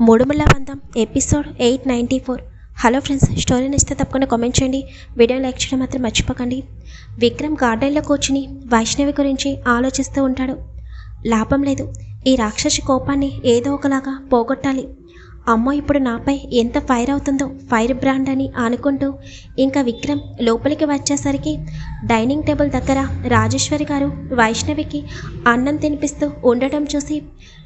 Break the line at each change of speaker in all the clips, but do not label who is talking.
Moodumulla Bandham episode eight ninety four. Hello friends story నచ్చితే తప్పకుండా comment చేయండి. Video like చేయడం మాత్రం మర్చిపోకండి. విక్రమ్ గార్డెన్లో కూర్చుని వైష్ణవి గురించి ఆలోచిస్తూ ఉంటాడు. లాభం లేదు. ఈ రాక్షసి కోపాన్ని ఏదో ఒకలాగా పోగొట్టాలి. అమ్మో ఇప్పుడు నాపై ఎంత ఫైర్ అవుతుందో ఫైర్ బ్రాండ్ అని అనుకుంటూ ఇంకా విక్రమ్ లోపలికి వచ్చేసరికి డైనింగ్ టేబుల్ దగ్గర రాజేశ్వరి గారు వైష్ణవికి అన్నం తినిపిస్తూ ఉండటం చూసి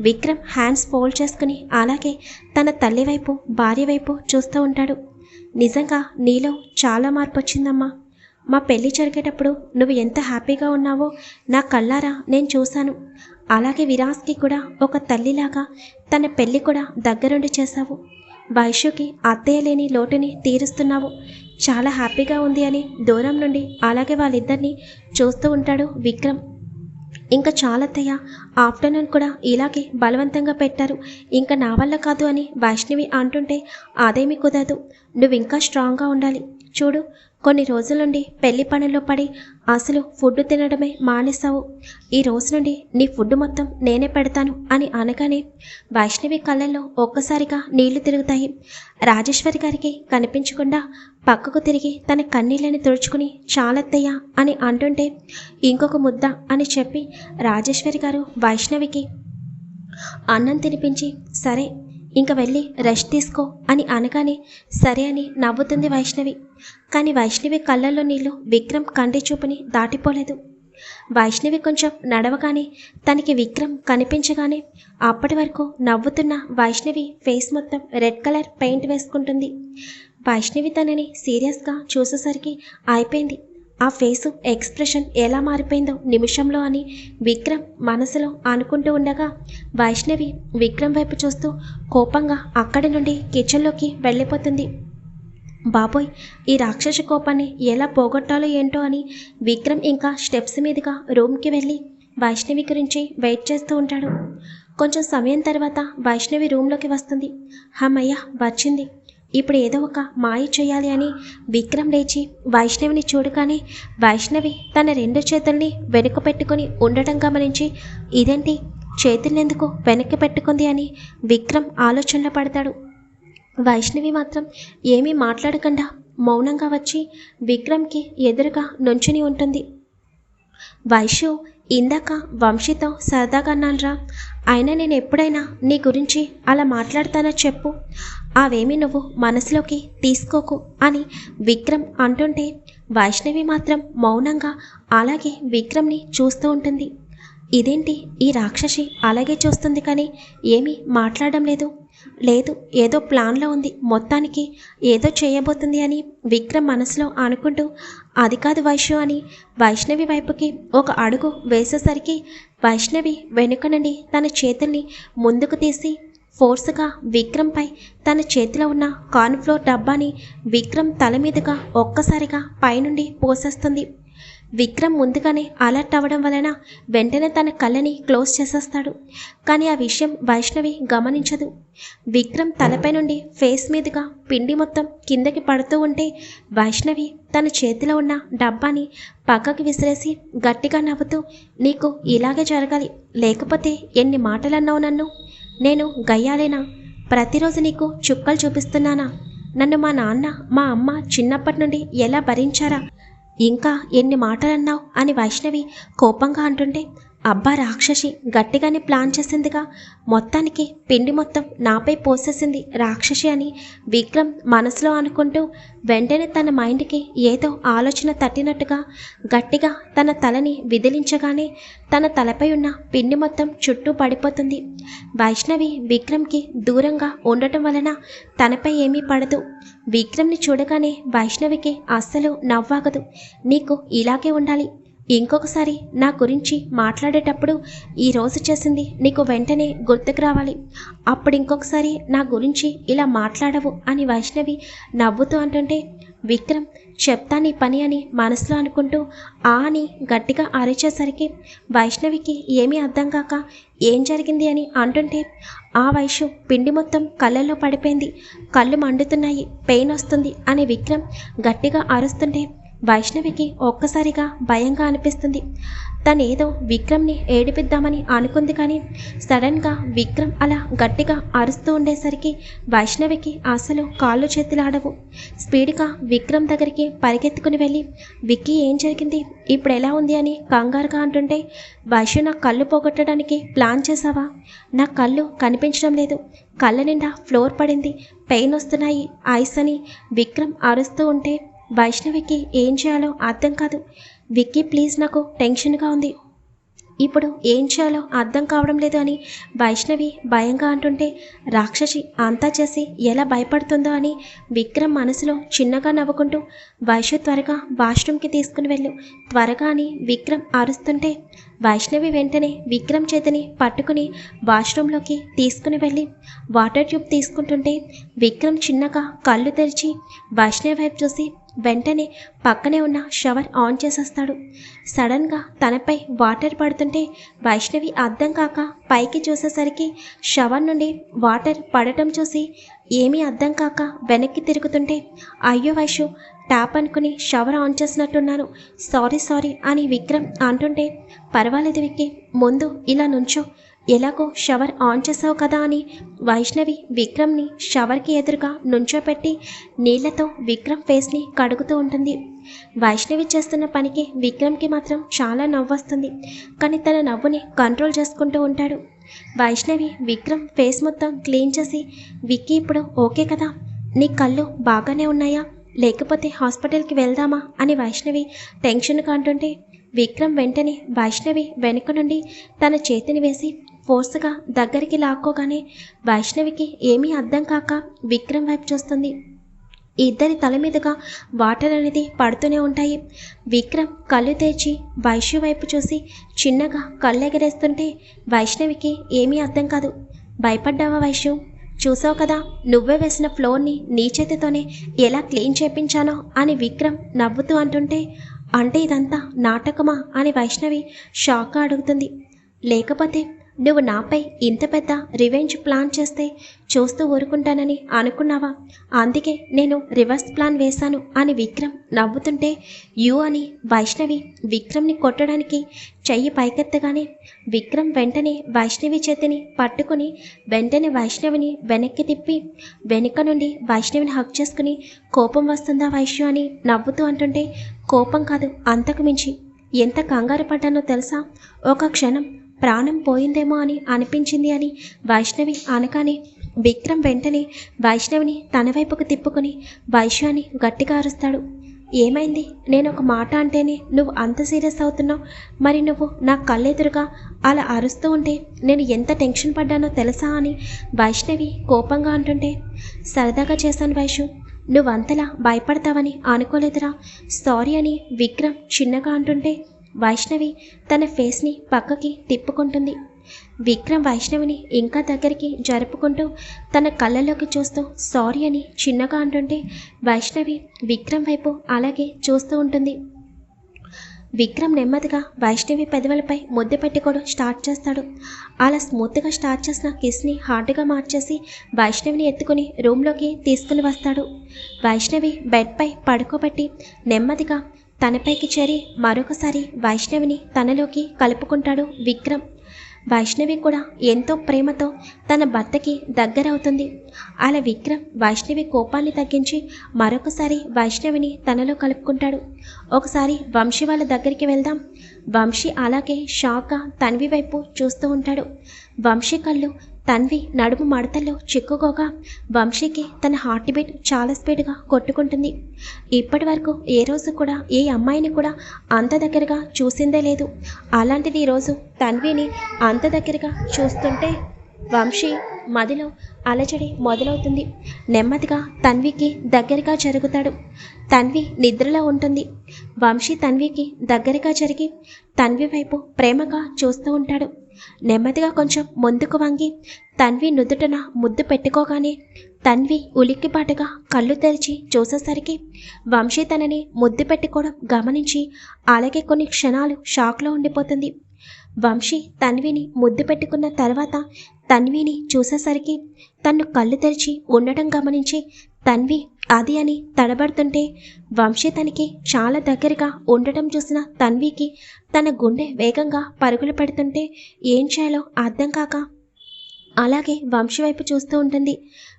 విక్రమ్ హ్యాండ్స్ ఫోల్డ్ చేసుకుని అలాగే తన తల్లి వైపు భార్య వైపు చూస్తూ ఉంటాడు. నిజంగా నీలో చాలా మార్పు వచ్చిందమ్మా. మా పెళ్ళి జరిగేటప్పుడు నువ్వు ఎంత హ్యాపీగా ఉన్నావో నా కళ్ళారా నేను చూశాను. అలాగే విరాస్కి కూడా ఒక తల్లిలాగా తన పెళ్ళి కూడా దగ్గరుండి చేశావు. వైషుకి అత్తయ్య లేని లోటుని తీరుస్తున్నావు. చాలా హ్యాపీగా ఉంది అని దూరం నుండి అలాగే వాళ్ళిద్దరిని చూస్తూ ఉంటాడు విక్రమ్. ఇంకా చాలత్తయ్య ఆఫ్టర్నూన్ కూడా ఇలాగే బలవంతంగా పెట్టారు. ఇంకా నా వల్ల కాదు అని వైష్ణవి అంటుంటే అదేమీ కుదరదు. నువ్వు ఇంకా స్ట్రాంగ్గా ఉండాలి. చూడు కొన్ని రోజుల నుండి పెళ్ళి పనుల్లో పడి అసలు ఫుడ్ తినడమే మానేశావు. ఈ రోజు నుండి నీ ఫుడ్ మొత్తం నేనే పెడతాను అని అనగానే వైష్ణవి కళ్ళల్లో ఒక్కసారిగా నీళ్ళు తిరుగుతాయి. రాజేశ్వరి గారికి కనిపించకుండా పక్కకు తిరిగి తన కన్నీళ్ళని తుడుచుకుని చాలత్తయ్య అని అంటుంటే ఇంకొక ముద్ద అని చెప్పి రాజేశ్వరి గారు వైష్ణవికి అన్నం తినిపించి సరే ఇంక వెళ్ళి రెస్ట్ తీసుకో అని అనగానే సరే అని నవ్వుతుంది వైష్ణవి. కానీ వైష్ణవి కళ్ళల్లో నీళ్ళు విక్రమ్ కంటి చూపుని దాటిపోలేదు. వైష్ణవి కొంచెం నడవగానే తనకి విక్రమ్ కనిపించగానే అప్పటి వరకు నవ్వుతున్న వైష్ణవి ఫేస్ మొత్తం రెడ్ కలర్ పెయింట్ వేసుకుంటుంది. వైష్ణవి తనని సీరియస్గా చూసేసరికి అయిపోయింది. ఆ ఫేసు ఎక్స్ప్రెషన్ ఎలా మారిపోయిందో నిమిషంలో అని విక్రమ్ మనసులో అనుకుంటూ ఉండగా వైష్ణవి విక్రమ్ వైపు చూస్తూ కోపంగా అక్కడి నుండి కిచెన్లోకి వెళ్ళిపోతుంది. బాబోయ్ ఈ రాక్షస కోపాన్ని ఎలా పోగొట్టాలో ఏంటో అని విక్రమ్ ఇంకా స్టెప్స్ మీదుగా రూమ్కి వెళ్ళి వైష్ణవి గురించి వెయిట్ చేస్తూ ఉంటాడు. కొంచెం సమయం తర్వాత వైష్ణవి రూమ్లోకి వస్తుంది. హమ్మయ్య వచ్చింది. ఇప్పుడు ఏదో ఒక మాయ చేయాలి అని విక్రమ్ లేచి వైష్ణవిని చూడగానే వైష్ణవి తన రెండు చేతుల్ని వెనుక పెట్టుకొని ఉండటం గమనించి ఇదేంటి? చేతులెందుకు వెనక్కి పెట్టుకుంది? అని విక్రమ్ ఆలోచనలో పడతాడు. వైష్ణవి మాత్రం ఏమీ మాట్లాడకుండా. మౌనంగా వచ్చి విక్రమ్కి ఎదురుగా నుంచుని ఉంటుంది. వైషు ఇందాక వంశీతో సరదాగా అన్నానరా. అయినా నేను ఎప్పుడైనా నీ గురించి అలా మాట్లాడతానో చెప్పు. అవేమి నువ్వు మనసులోకి తీసుకోకు అని విక్రమ్ అంటుంటే వైష్ణవి మాత్రం మౌనంగా అలాగే విక్రమ్ని చూస్తూ ఉంటుంది. ఇదేంటి? ఈ రాక్షసి అలాగే చూస్తుంది కానీ ఏమీ మాట్లాడడం లేదు. లేదు ఏదో ప్లాన్లో ఉంది. మొత్తానికి ఏదో చేయబోతుంది అని విక్రమ్ మనసులో అనుకుంటూ అది కాదు వైష్ణు అని వైష్ణవి వైపుకి ఒక అడుగు వేసేసరికి వైష్ణవి వెనుక నుండి తన చేతుల్ని ముందుకు తీసి ఫోర్స్గా విక్రమ్పై తన చేతిలో ఉన్న కార్న్ఫ్లోర్ డబ్బాని విక్రమ్ తల మీదుగా ఒక్కసారిగా పైనుండి పోసేస్తుంది. విక్రమ్ ముందుగానే అలర్ట్ అవ్వడం వలన వెంటనే తన కళ్ళని క్లోజ్ చేసేస్తాడు. కానీ ఆ విషయం వైష్ణవి గమనించదు. విక్రమ్ తలపై నుండి ఫేస్ మీదుగా పిండి మొత్తం కిందకి పడుతూ ఉంటే వైష్ణవి తన చేతిలో ఉన్న డబ్బాని పక్కకి విసిరేసి గట్టిగా నవ్వుతూ నీకు ఇలాగే జరగాలి. లేకపోతే ఎన్ని మాటలు అన్నావు నన్ను? నేను గయ్యాలేనా? ప్రతిరోజు నీకు చుక్కలు చూపిస్తున్నానా? నన్ను మా నాన్న మా అమ్మ చిన్నప్పటి నుండి ఎలా భరించారా? ఇంకా ఎన్ని మాటలన్నావు? అని వైష్ణవి కోపంగా అంటుంటే అబ్బా రాక్షసి గట్టిగానే ప్లాన్ చేసిందిగా. మొత్తానికి పిండి మొత్తం నాపై పోసేసింది రాక్షసి అని విక్రమ్ మనసులో అనుకుంటూ వెంటనే తన మైండ్కి ఏదో ఆలోచన తట్టినట్టుగా గట్టిగా తన తలని విదిలించగానే తన తలపై ఉన్న పిండి మొత్తం చుట్టూ పడిపోతుంది. వైష్ణవి విక్రమ్కి దూరంగా ఉండటం వలన తనపై ఏమీ పడదు. విక్రమ్ని చూడగానే వైష్ణవికి అస్సలు నవ్వాగదు. నీకు ఇలాగే ఉండాలి. ఇంకొకసారి నా గురించి మాట్లాడేటప్పుడు ఈరోజు చేసింది నీకు వెంటనే గుర్తుకు రావాలి. అప్పుడు ఇంకొకసారి నా గురించి ఇలా మాట్లాడవు అని వైష్ణవి నవ్వుతూ అంటుంటే విక్రమ్ చెప్తా నీ పని అని మనసులో అనుకుంటూ ఆ అని గట్టిగా అరిచేసరికి వైష్ణవికి ఏమీ అర్థం కాక ఏం జరిగింది అని అంటుంటే ఆ వైషు పిండి మొత్తం కళ్ళల్లో పడిపోయింది. కళ్ళు మండుతున్నాయి. పెయిన్ వస్తుంది అని విక్రమ్ గట్టిగా అరుస్తుంటే వైష్ణవికి ఒక్కసారిగా భయంగా అనిపిస్తుంది. తనేదో విక్రమ్ని ఏడిపిద్దామని అనుకుంది కానీ సడన్గా విక్రమ్ అలా గట్టిగా అరుస్తూ ఉండేసరికి వైష్ణవికి అసలు కాళ్ళు చేతులు ఆడవు. స్పీడ్గా విక్రమ్ దగ్గరికి పరిగెత్తుకుని వెళ్ళి విక్కీ ఏం జరిగింది? ఇప్పుడు ఎలా ఉంది? అని కంగారుగా అంటుంటే వైష్ణు నా కళ్ళు పోగొట్టడానికి ప్లాన్ చేసావా నా కళ్ళు కనిపించడం లేదు. కళ్ళ నిండా ఫ్లోర్ పడింది. పెయిన్ వస్తున్నాయి ఐస్ అని విక్రమ్ అరుస్తూ ఉంటే వైష్ణవికి ఏం చేయాలో అర్థం కాదు. విక్కీ ప్లీజ్ నాకు టెన్షన్గా ఉంది. ఇప్పుడు ఏం చేయాలో అర్థం కావడం లేదు అని వైష్ణవి భయంగా అంటుంటే రాక్షసి అంతా చేసి ఎలా భయపడుతుందో అని విక్రమ్ మనసులో చిన్నగా నవ్వుకుంటూ వైశ్య త్వరగా వాష్రూమ్కి తీసుకుని వెళ్ళు. త్వరగా అని విక్రమ్ అరుస్తుంటే వైష్ణవి వెంటనే విక్రమ్ చేతిని పట్టుకుని వాష్రూమ్లోకి తీసుకుని వెళ్ళి వాటర్ ట్యూబ్ తీసుకుంటుంటే విక్రమ్ చిన్నగా కళ్ళు తెరిచి వైష్ణవి వైపు చూసి వెంటనే పక్కనే ఉన్న షవర్ ఆన్ చేసేస్తాడు. సడన్గా తనపై వాటర్ పడుతుంటే వైష్ణవి అర్థం కాక పైకి చూసేసరికి షవర్ నుండి వాటర్ పడటం చూసి ఏమీ అర్థం కాక వెనక్కి తిరుగుతుంటే అయ్యో వైషు ట్యాప్ అనుకుని షవర్ ఆన్ చేసినట్టున్నాను. సారీ సారీ అని విక్రమ్ అంటుంటే పర్వాలేదు విక్కి ముందు ఇలా నుంచో. ఎలాగో షవర్ ఆన్ చేసావు కదా అని వైష్ణవి విక్రమ్ని షవర్కి ఎదురుగా నుంచోపెట్టి నీళ్ళతో విక్రమ్ ఫేస్ని కడుగుతూ ఉంటుంది. వైష్ణవి చేస్తున్న పనికి విక్రమ్కి మాత్రం చాలా నవ్వొస్తుంది కానీ తన నవ్వుని కంట్రోల్ చేసుకుంటూ ఉంటాడు. వైష్ణవి విక్రమ్ ఫేస్ మొత్తం క్లీన్ చేసి విక్కీ ఇప్పుడు ఓకే కదా? నీ కళ్ళు బాగానే ఉన్నాయా? లేకపోతే హాస్పిటల్కి వెళ్దామా? అని వైష్ణవి టెన్షన్గా అంటుంటే విక్రమ్ వెంటనే వైష్ణవి వెనుక నుండి తన చేతిని వేసి ఫోర్స్గా దగ్గరికి లాక్కోగానే వైష్ణవికి ఏమీ అర్థం కాక విక్రమ్ వైపు చూస్తుంది. ఇద్దరి తల మీదుగా వాటర్ అనేది పడుతూనే ఉంటాయి. విక్రమ్ కళ్ళు తెరిచి వైష్ణవి వైపు చూసి చిన్నగా కళ్ళెగరేస్తుంటే వైష్ణవికి ఏమీ అర్థం కాదు. భయపడ్డావా వైష్ణవ్ చూసావు కదా నువ్వే వేసిన ఫ్లోర్ని నీ చేతితోనే ఎలా క్లీన్ చేపించానో అని విక్రమ్ నవ్వుతూ అంటుంటే అంటే ఇదంతా నాటకమా అని వైష్ణవి షాక్గా అడుగుతుంది. లేకపోతే నువ్వు నాపై ఇంత పెద్ద రివెంజ్ ప్లాన్ చేస్తే చూస్తూ ఊరుకుంటానని అనుకున్నావా? అందుకే నేను రివర్స్ ప్లాన్ వేశాను అని విక్రమ్ నవ్వుతుంటే యు అని వైష్ణవి విక్రమ్ని కొట్టడానికి చెయ్యి పైకెత్తగానే విక్రమ్ వెంటనే వైష్ణవి చేతిని పట్టుకుని వెంటనే వైష్ణవిని వెనక్కి తిప్పి వెనుక నుండి వైష్ణవిని హక్ చేసుకుని కోపం వస్తుందా వైష్ణు? అని నవ్వుతూ అంటుంటే కోపం కాదు అంతకు మించి. ఎంత కంగారు పడ్డానో తెలుసా? ఒక క్షణం ప్రాణం పోయిందేమో అని అనిపించింది అని వైష్ణవి అనగానే విక్రమ్ వెంటనే వైష్ణవిని తన వైపుకు తిప్పుకొని వైశ్యాన్ని గట్టిగా అరుస్తాడు. ఏమైంది? నేను ఒక మాట అంటేనే నువ్వు అంత సీరియస్ అవుతున్నావు. మరి నువ్వు నా కళ్ళెదురుగా అలా అరుస్తూ ఉంటే నేను ఎంత టెన్షన్ పడ్డానో తెలుసా అని వైష్ణవి కోపంగా అంటుంటే సరదాగా చేశాను వైషు నువ్వంతలా భయపడతావని అనుకోలేదురా. సారీ అని విక్రమ్ చిన్నగా అంటుంటే వైష్ణవి తన ఫేస్ని పక్కకి తిప్పుకుంటుంది. విక్రమ్ వైష్ణవిని ఇంకా దగ్గరికి జరుపుకుంటూ తన కళ్ళలోకి చూస్తూ సారీ అని చిన్నగా అంటుంటే వైష్ణవి విక్రమ్ వైపు అలాగే చూస్తూ ఉంటుంది. విక్రమ్ నెమ్మదిగా వైష్ణవి పెదవులపై ముద్దు పెట్టుకోవడం స్టార్ట్ చేస్తాడు. అలా స్మూత్గా స్టార్ట్ చేసిన కిస్ని హార్డ్గా మార్చేసి వైష్ణవిని ఎత్తుకుని రూమ్లోకి తీసుకుని వస్తాడు. వైష్ణవి బెడ్పై పడుకోబెట్టి నెమ్మదిగా తనపైకి చేరి మరొకసారి వైష్ణవిని తనలోకి కలుపుకుంటాడు విక్రమ్. వైష్ణవి కూడా ఎంతో ప్రేమతో తన భర్తకి దగ్గరవుతుంది. అలా విక్రమ్ వైష్ణవి కోపాన్ని తగ్గించి మరొకసారి వైష్ణవిని తనలో కలుపుకుంటాడు. ఒకసారి వంశీ వాళ్ళ దగ్గరికి వెళ్దాం. వంశీ అలాగే షాక్గా తన్వి వైపు చూస్తూ ఉంటాడు. వంశీ కళ్ళు తన్వి నడుము మడతల్లో చిక్కుకోగా వంశీకి తన హార్ట్ బీట్ చాలా స్పీడ్గా కొట్టుకుంటుంది. ఇప్పటి వరకు ఏ రోజు కూడా ఏ అమ్మాయిని కూడా అంత దగ్గరగా చూసిందే లేదు. అలాంటిది ఈరోజు తన్విని అంత దగ్గరగా చూస్తుంటే వంశీ మదిలో అలజడి మొదలవుతుంది. నెమ్మదిగా తన్వికి దగ్గరగా జరుగుతాడు. తన్వి నిద్రలో ఉంటుంది. వంశీ తన్వికి దగ్గరగా జరిగి తన్వి వైపు ప్రేమగా చూస్తూ ఉంటాడు. నెమ్మదిగా కొంచెం ముందుకు వంగి తన్వి నుదుటన ముద్దు పెట్టుకోగానే తన్వి ఉలిక్కిపాటుగా కళ్ళు తెరిచి చూసేసరికి వంశీ తనని ముద్దు పెట్టుకోవడం గమనించి అలాగే కొన్ని క్షణాలు షాక్లో ఉండిపోతుంది. వంశీ తన్విని ముద్దు పెట్టుకున్న తర్వాత తన్విని చూసేసరికి తన్ను కళ్ళు తెరిచి ఉండడం గమనించి తన్వి అది అని తడబడుతుంటే వంశీ తనకి చాలా దగ్గరగా ఉండటం చూసిన తన్వికి తన గుండె వేగంగా పరుగులు పెడుతుంటే ఏం చేయాలో అర్థం కాక అలాగే వంశీ వైపు చూస్తూ ఉంటుంది.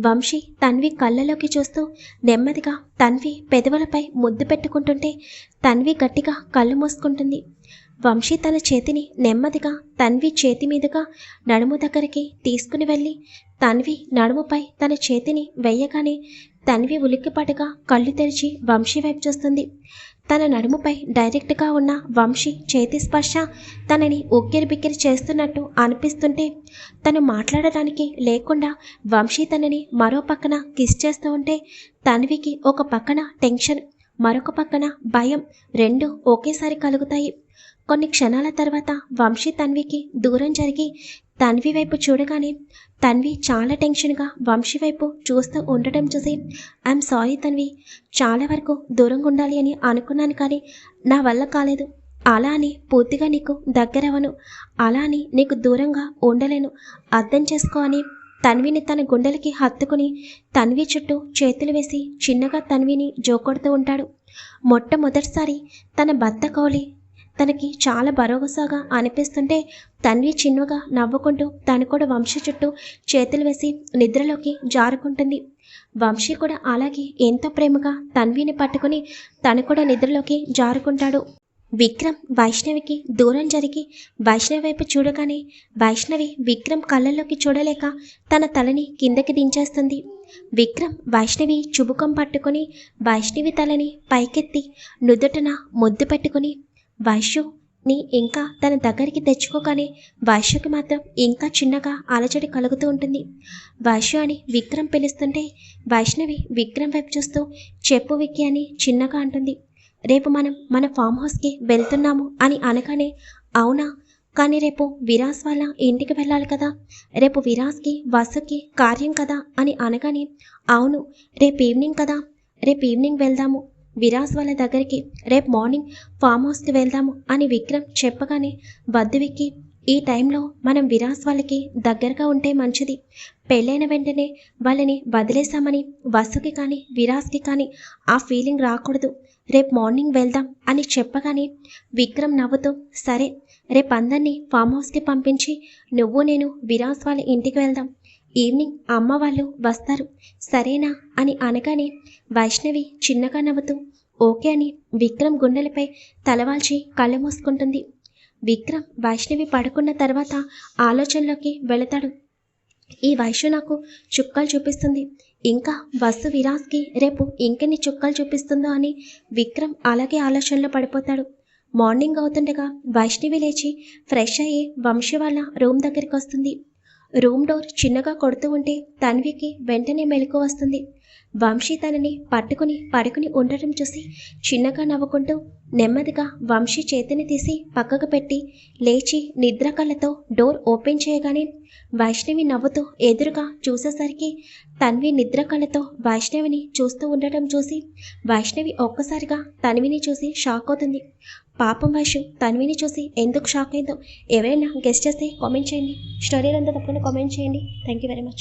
వంశీ తన్వి కళ్ళలోకి చూస్తూ నెమ్మదిగా తన్వి పెదవులపై ముద్దు పెట్టుకుంటుంటే తన్వి గట్టిగా కళ్ళు మూసుకుంటుంది. వంశీ తన చేతిని నెమ్మదిగా తన్వి చేతి మీదుగా నడుము దగ్గరికి తీసుకుని వెళ్ళి తన్వి నడుముపై తన చేతిని వెయ్యగానే తన్వి ఉలిక్కిపాటుగా కళ్ళు తెరిచి వంశీ వైపు చూస్తుంది. తన నడుముపై డైరెక్ట్గా ఉన్న వంశీ చేతి స్పర్శ తనని ఉక్కిరి బిక్కిరి చేస్తున్నట్టు అనిపిస్తుంటే తను మాట్లాడడానికి లేకుండా వంశీ తనని మరో పక్కన కిస్ చేస్తూ ఉంటే తన్వికి ఒక పక్కన టెన్షన్ మరొక పక్కన భయం రెండు ఒకేసారి కలుగుతాయి. కొన్ని క్షణాల తర్వాత వంశీ తన్వికి దూరం జరిగి తన్వి వైపు చూడగానే తన్వి చాలా టెన్షన్గా వంశీ వైపు చూస్తూ ఉండటం చూసి ఐఎమ్ సారీ తన్వి చాలా వరకు దూరంగా ఉండాలి అని అనుకున్నాను కానీ నా వల్ల కాలేదు. అలా అని పూర్తిగా నీకు దగ్గరవను అలా అని నీకు దూరంగా ఉండలేను. అర్థం చేసుకో అని తన్విని తన గుండెలకి హత్తుకుని తన్వి చుట్టూ చేతులు వేసి చిన్నగా తన్విని జోకొడుతూ ఉంటాడు. మొట్టమొదటిసారి తన భర్త కౌలి తనకి చాలా భరోసాగా అనిపిస్తుంటే తన్వి చిన్నగా నవ్వుకుంటూ తను కూడా వంశీ చుట్టూ చేతులు వేసి నిద్రలోకి జారుకుంటుంది. వంశీ కూడా అలాగే ఎంతో ప్రేమగా తన్విని పట్టుకుని తను కూడా నిద్రలోకి జారుకుంటాడు. విక్రమ్ వైష్ణవికి దూరం జరిగి వైష్ణవి వైపు చూడగానే వైష్ణవి విక్రమ్ కళ్ళల్లోకి చూడలేక తన తలని కిందకి దించేస్తుంది. విక్రమ్ వైష్ణవి చుబుకం పట్టుకుని వైష్ణవి తలని పైకెత్తి నుదుటన ముద్దు పెట్టుకుని వైశ్యు ని ఇంకా తన దగ్గరికి తెచ్చుకోగానే వైశ్యుకి మాత్రం ఇంకా చిన్నగా అలజడి కలుగుతూ ఉంటుంది. వైశ్యు అని విక్రమ్ పిలుస్తుంటే వైష్ణవి విక్రమ్ వైపు చూస్తూ చెప్పు విక్కి అని చిన్నగా అంటుంది. రేపు మనం మన ఫామ్ హౌస్కి వెళ్తున్నాము అని అనగానే అవునా? కానీ రేపు విరాస్ వాళ్ళ ఇంటికి వెళ్ళాలి కదా. రేపు విరాస్కి వసుకి కార్యం కదా అని అనగానే అవును రేపు ఈవినింగ్ కదా. రేపు ఈవినింగ్ వెళ్దాము విరాస్ వాళ్ళ దగ్గరికి రేపు మార్నింగ్ ఫామ్ హౌస్కి వెళ్దాము అని విక్రమ్ చెప్పగానే వద్దు విక్కి ఈ టైంలో మనం విరాస్ వాళ్ళకి దగ్గరగా ఉంటే మంచిది. పెళ్ళైన వెంటనే వాళ్ళని వదిలేసామని వసుకి కానీ విరాస్కి కానీ ఆ ఫీలింగ్ రాకూడదు. రేపు మార్నింగ్ వెళ్దాం అని చెప్పగానే విక్రమ్ నవ్వుతూ సరే రేపు అందరినీ ఫామ్ హౌస్కి పంపించి నువ్వు నేను విరాస్ వాళ్ళ ఇంటికి వెళ్దాం. ఈవినింగ్ అమ్మ వాళ్ళు వస్తారు. సరేనా అని అనగానే వైష్ణవి చిన్నగా నవ్వుతూ ఓకే అని విక్రమ్ గుండెలపై తలవాల్చి కళ్ళు మూసుకుంటుంది. విక్రమ్ వైష్ణవి పడుకున్న తర్వాత ఆలోచనలోకి వెళతాడు. ఈ వైష్ణు నాకు చుక్కలు చూపిస్తుంది. ఇంకా బస్సు విరాస్కి రేపు ఇంకెన్ని చుక్కలు చూపిస్తుందో అని విక్రమ్ అలాగే ఆలోచనలో పడిపోతాడు. మార్నింగ్ అవుతుండగా వైష్ణవి లేచి ఫ్రెష్ అయ్యి వంశీ వాళ్ళ రూమ్ దగ్గరికి వస్తుంది. రూమ్ డోర్ చిన్నగా కొడుతూ ఉంటే తన్వికి వెంటనే మెలకు వస్తుంది. వంశీ తనని పట్టుకుని పడుకుని ఉండటం చూసి చిన్నగా నవ్వుకుంటూ నెమ్మదిగా వంశీ చేతిని తీసి పక్కకు పెట్టి లేచి నిద్రకళ్ళతో డోర్ ఓపెన్ చేయగానే వైష్ణవి నవ్వుతూ ఎదురుగా చూసేసరికి తన్వి నిద్రకళ్ళతో వైష్ణవిని చూస్తూ ఉండటం చూసి వైష్ణవి ఒక్కసారిగా తన్విని చూసి షాక్ అవుతుంది. పాపం వైషు తన్విని చూసి ఎందుకు షాక్ అయిందో ఎవరైనా గెస్ట్ చేస్తే కామెంట్ చేయండి. స్టోరీలంతా తప్పకుండా కామెంట్ చేయండి. Thank you very much.